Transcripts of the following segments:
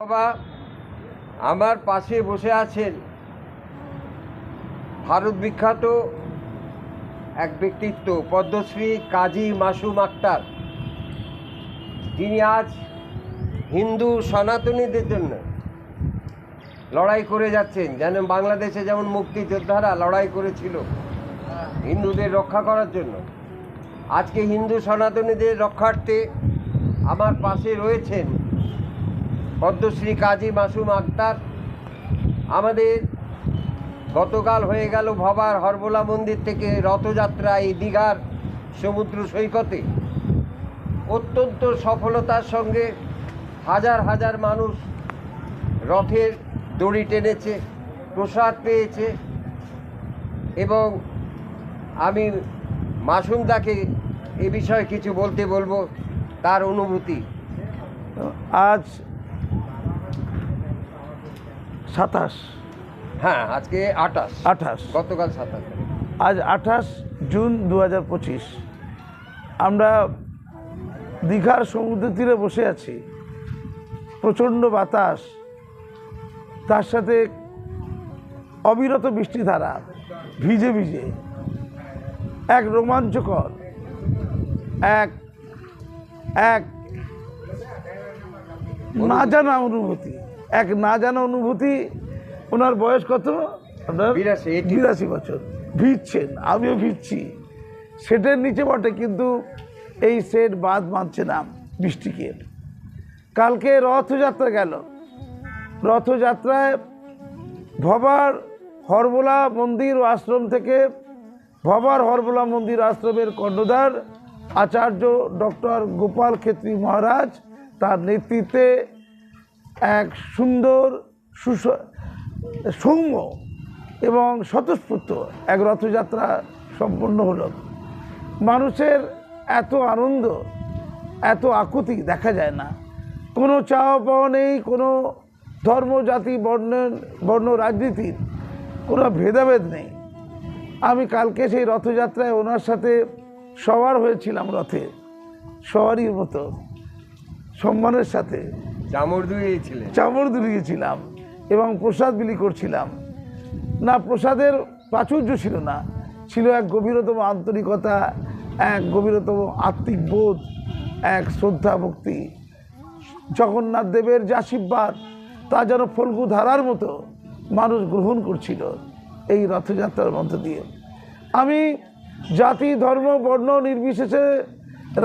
বাবা আমার পাশে বসে আছেন ভারত বিখ্যাত এক ব্যক্তিত্ব, পদ্মশ্রী কাজী মাসুম আক্তার। তিনি আজ হিন্দু সনাতনীদের জন্য লড়াই করে যাচ্ছেন। যেন বাংলাদেশে যেমন মুক্তিযোদ্ধারা লড়াই করেছিল হিন্দুদের রক্ষা করার জন্য। আজকে হিন্দু সনাতনীদের রক্ষার্থে আমার পাশে রয়েছেন পদ্মশ্রী কাজী মাসুম আক্তার। আমাদের গতকাল হয়ে গেল ভবার হরবোলা মন্দির থেকে রথযাত্রা এই দীঘার সমুদ্র সৈকতে। অত্যন্ত সফলতার সঙ্গে হাজার হাজার মানুষ রথের দড়ি টেনেছে, প্রসাদ পেয়েছে এবং আমি মাসুমদাকে এ বিষয়ে কিছু বলতে বলব, তার অনুভূতি। আজ সাতাশ। হ্যাঁ আজকে আটাশ আঠাশ। গতকাল সাতাশ। আজ আঠাশ জুন দু হাজার পঁচিশ। আমরা দীঘার সমুদ্র তীরে বসে আছি। প্রচণ্ড বাতাস। তার সাথে অবিরত বৃষ্টিধারা। ভিজে ভিজে। এক রোমাঞ্চকর। এক এক। না জানা অনুভূতি। এক না জানা অনুভূতি ওনার বয়স কত? আপনার বিরাশি। বছর। ভিজছেন আমিও ভিজছি। সেটের নিচে বটে কিন্তু এই সেট বাদ মানছে না বৃষ্টিকে। কালকে রথযাত্রা গেল। রথযাত্রায় ভবার হরবোলা মন্দির ও আশ্রম থেকে ভবার হরবোলা মন্দির আশ্রমের কর্ণধার আচার্য ডক্টর গোপাল খেত্রী মহারাজ তার নেতৃত্বে এক সুন্দর সুস, সৌম্য এবং স্বতঃস্ফূর্ত এক রথযাত্রা সম্পন্ন হলো। মানুষের এত আনন্দ, এত আকুতি দেখা যায় না। কোনো চাওয়া পাওয়া নেই, কোনো ধর্ম, জাতি, বর্ণ বর্ণ রাজনীতির কোনো ভেদাভেদ নেই। আমি কালকে সেই রথযাত্রায় ওনার সাথে সবার হয়েছিলাম রথে সবারই মতো, সম্মানের সাথে। চামড় দুলিয়েছিলাম এবং প্রসাদ বিলি করছিলাম। না, প্রসাদের প্রাচুর্য ছিল না। ছিল এক গভীরতম আন্তরিকতা, এক গভীরতম আত্মিক বোধ, এক শ্রদ্ধা ভক্তি। জগন্নাথ দেবের যে আশীর্বাদ, তা যেন ফল্গু ধারার মতো মানুষ গ্রহণ করছিল এই রথযাত্রার মধ্য দিয়ে। আমি জাতি, ধর্ম, বর্ণ নির্বিশেষে,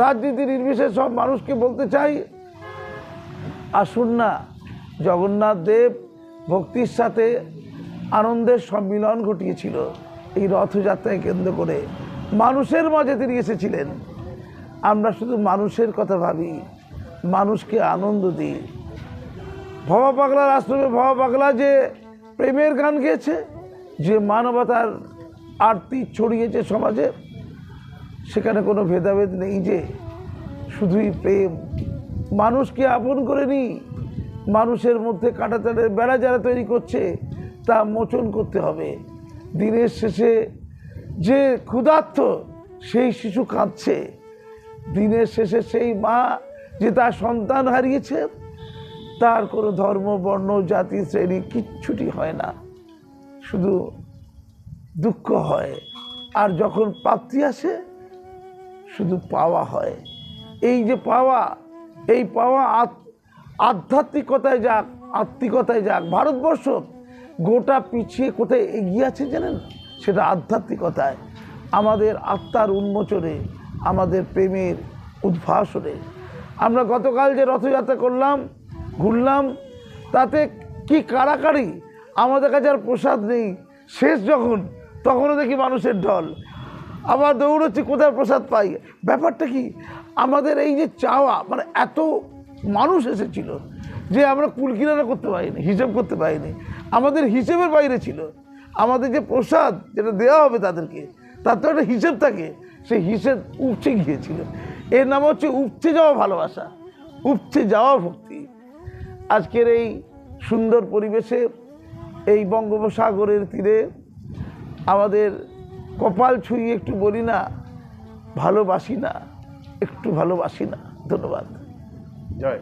রাজনীতি নির্বিশেষে সব মানুষকে বলতে চাই আসুন না, জগন্নাথ দেব ভক্তির সাথে আনন্দের সম্মিলন ঘটিয়েছিল এই রথযাত্রায় কেন্দ্র করে। মানুষের মাঝে তিনি এসেছিলেন। আমরা শুধু মানুষের কথা ভাবি, মানুষকে আনন্দ দিই। ভবা পাগলার আশ্রমে ভবা পাগলা যে প্রেমের গান গেয়েছে, যে মানবতার আরতি ছড়িয়েছে সমাজে, সেখানে কোনো ভেদাভেদ নেই যে শুধুই প্রেম। মানুষকে আপন করে নি। মানুষের মধ্যে কাটাতারের বেড়া যারা তৈরি করছে, তা মোচন করতে হবে। দিনের শেষে যে ক্ষুধার্থ সেই শিশু কাঁদছে। দিনের শেষে সেই মা যে তার সন্তান হারিয়েছে তার কোনো ধর্ম, বর্ণ, জাতি, শ্রেণি কিচ্ছুটি হয় না। শুধু দুঃখ হয়। আর যখন প্রাপ্তি আসে, শুধু পাওয়া হয়। এই যে পাওয়া এই পাওয়া আধ্যাত্মিকতায় যাক, আত্মিকতায় যাক, ভারতবর্ষ গোটা পিছিয়ে কোথায় এগিয়ে আছে জানেন? সেটা আধ্যাত্মিকতায়। আমাদের আত্মার উন্মোচনে, আমাদের প্রেমের উদ্ভাসনে। আমরা গতকাল যে রথযাত্রা করলাম, ঘুরলাম, তাতে কি কাড়াকাড়ি? আমাদের কাছে আর প্রসাদ নেই। শেষ যখন, তখনও দেখি মানুষের ঢল। আবার দৌড়চ্ছি, কোথায় প্রসাদ পাই? ব্যাপারটা কি? আমাদের এই যে চাওয়া মানে এত মানুষ এসেছিল যে আমরা কুল কিনারা করতে পারিনি, হিসেব করতে পারিনি। আমাদের হিসেবের বাইরে ছিল। আমাদের যে প্রসাদ যেটা দেওয়া হবে তাদেরকে, তার তো একটা হিসেব থাকে, সেই হিসেব উপচে গিয়েছিল। এর নাম হচ্ছে উপচে যাওয়া ভালোবাসা, উপচে যাওয়া ভক্তি। আজকের এই সুন্দর পরিবেশে, এই বঙ্গোপসাগরের তীরে আমাদের কপাল ছুঁয়ে একটু বলি না, ভালোবাসি না। একটু ভালোবাসি না ধন্যবাদ। জয়